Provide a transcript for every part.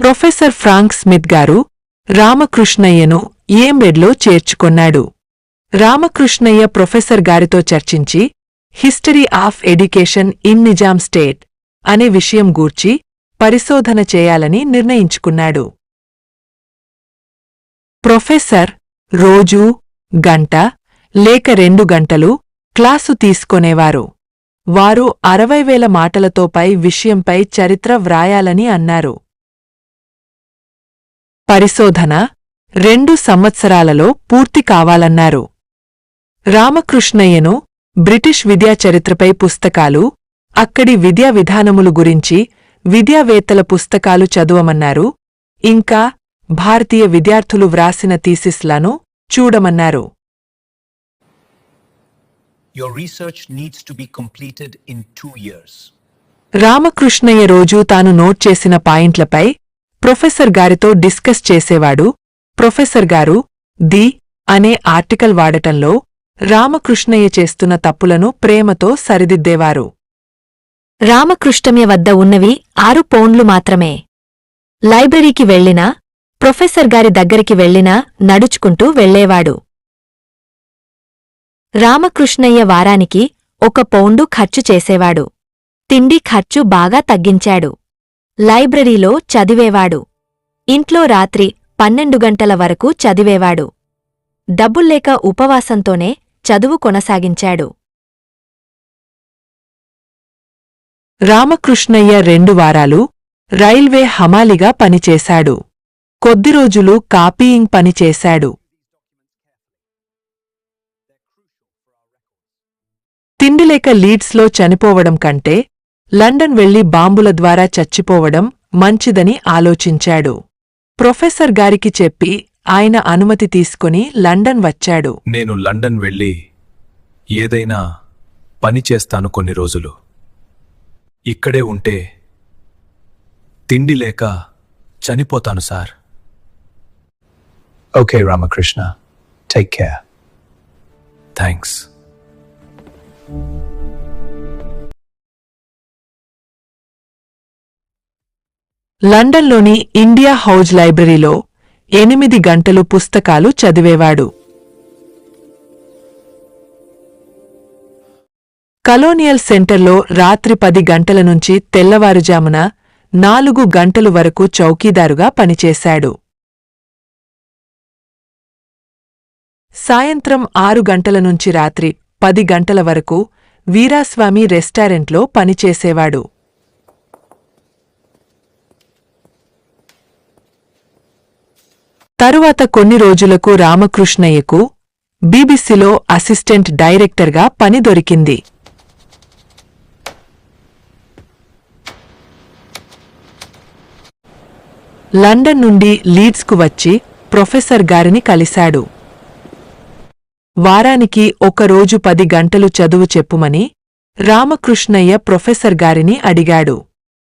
Professor Frank Smith గారు రామకృష్ణయ్యను ఏంబెడ్లో చేర్చుకొన్నాడు. Ramakrishnaiah professor గారితో చర్చించి history of education in Nizam state అనే విషయం గూర్చి పరిశోధన చేయాలని నిర్ణయించుకున్నాడు. ప్రొఫెసర్ రోజూ గంట లేక రెండు గంటలు క్లాసు తీసుకొనేవారు. వారు అరవై వేల మాటలతోపై విషయంపై చరిత్ర వ్రాయాలని అన్నారు. పరిశోధన రెండు సంవత్సరాలలో పూర్తి కావాలన్నారు. రామకృష్ణయ్యను బ్రిటిష్ విద్యా చరిత్రపై పుస్తకాలు అక్కడి విద్యా విధానములు గురించి విద్యావేత్తల పుస్తకాలు చదువమన్నారు. ఇంకా భారతీయ విద్యార్థులు వ్రాసిన థీసిస్లను చూడమన్నారు. Your research needs to be completed in two years. Ramakrishnaiah రోజూ తాను నోట్ చేసిన పాయింట్లపై ప్రొఫెసర్ గారితో డిస్కస్ చేసేవాడు ప్రొఫెసర్ గారు ది అనే ఆర్టికల్ వాడటంలో రామకృష్ణయ్య చేస్తున్న తప్పులను ప్రేమతో సరిదిద్దేవారు. రామకృష్ణమ్య వద్ద ఉన్నవి ఆరు పౌండ్లు మాత్రమే. లైబ్రరీకి వెళ్ళినా ప్రొఫెసర్ గారి దగ్గరికి వెళ్ళినా నడుచుకుంటూ వెళ్ళేవాడు. రామకృష్ణయ్య వారానికి ఒక పౌండు ఖర్చు చేసేవాడు. తిండి ఖర్చు బాగా తగ్గించాడు. లైబ్రరీలో చదివేవాడు. ఇంట్లో రాత్రి పన్నెండు గంటల వరకు చదివేవాడు. డబ్బుల్లేక ఉపవాసంతోనే చదువు కొనసాగించాడు. రామకృష్ణయ్య రెండు వారాలు రైల్వే హమాలిగా పనిచేశాడు. కొద్ది రోజులు కాపీయింగ్ పనిచేశాడు. తిండిలేక లీడ్స్లో చనిపోవడం కంటే లండన్ వెళ్ళి బాంబుల ద్వారా చచ్చిపోవడం మంచిదని ఆలోచించాడు. ప్రొఫెసర్ గారికి చెప్పి ఆయన అనుమతి తీసుకుని లండన్ వచ్చాడు. నేను లండన్ వెళ్ళి ఏదైనా పని చేస్తాను కొన్ని రోజులు. ఇక్కడే ఉంటే తిండి లేక చనిపోతాను sir. Okay Ramakrishna. Take care. Thanks లండన్లోని ఇండియా హౌజ్ లైబ్రరీలో ఎనిమిది గంటలు పుస్తకాలు చదివేవాడు. కలోనియల్ సెంటర్లో రాత్రి పది గంటల నుంచి తెల్లవారుజామున నాలుగు గంటలు వరకు చౌకీదారుగా పనిచేశాడు. సాయంత్రం ఆరు గంటల నుంచి రాత్రి పది గంటల వరకు వీరాస్వామి రెస్టారెంట్లో పనిచేసేవాడు. తరువాత కొన్ని రోజులకు రామకృష్ణయ్యకు బీబీసీలో అసిస్టెంట్ డైరెక్టర్గా పని దొరికింది. లండన్ నుండి లీడ్స్కు వచ్చి ప్రొఫెసర్ గారిని కలిశాడు. వారానికి ఒక రోజు పది గంటలు చదువు చెప్పుమని రామకృష్ణయ్య ప్రొఫెసర్ గారిని అడిగాడు.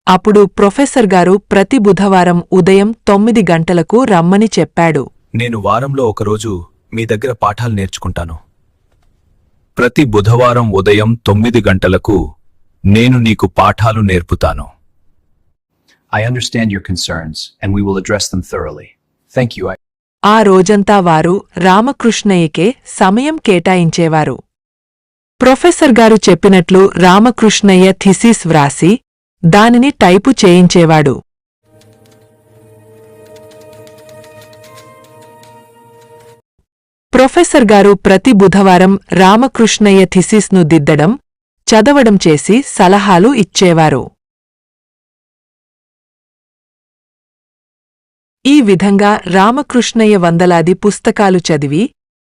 అప్పుడు ప్రొఫెసర్ గారు ప్రతి బుధవారం ఉదయం తొమ్మిది గంటలకు రమ్మని చెప్పాడు నేను వారంలో ఒకరోజు మీ దగ్గర పాఠాలు నేర్చుకుంటాను ప్రతి బుధవారం ఉదయం తొమ్మిది గంటలకు నేను నీకు పాఠాలు నేర్పుతాను I understand your concerns, and we will address them thoroughly. Thank you. I- ఆ రోజంతా వారు రామకృష్ణయ్యకే సమయం కేటాయించేవారు ప్రొఫెసర్ గారు చెప్పినట్లు రామకృష్ణయ్య థిసిస్ వ్రాసి దానిని టైపు చేయించేవాడు. ప్రొఫెసర్ గారు ప్రతి బుధవారం రామకృష్ణయ్య థిసిస్ను దిద్దడం చదవడం చేసి సలహాలు ఇచ్చేవారు. ఈ విధంగా రామకృష్ణయ్య వందలాది పుస్తకాలు చదివి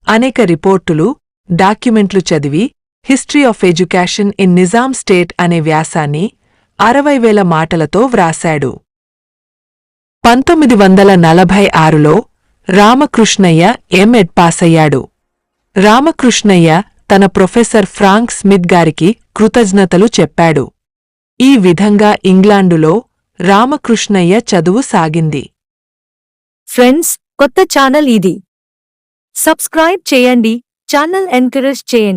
అనేక రిపోర్టులు డాక్యుమెంట్లు చదివి history of education in Nizam state అనే వ్యాసాన్ని అరవై వేల మాటలతో వ్రాశాడు. పంతొమ్మిది వందల నలభై ఆరులో రామకృష్ణయ్య ఎంఎడ్ పాసయ్యాడు. రామకృష్ణయ్య తన ప్రొఫెసర్ ఫ్రాంక్ స్మిత్ గారికి కృతజ్ఞతలు చెప్పాడు. ఈ విధంగా ఇంగ్లాండులో రామకృష్ణయ్య చదువు సాగింది. ఫ్రెండ్స్ కొత్త ఛానల్ ఇది. సబ్స్క్రైబ్ చేయండి ఛానల్ ఎంకరేజ్ చేయండి.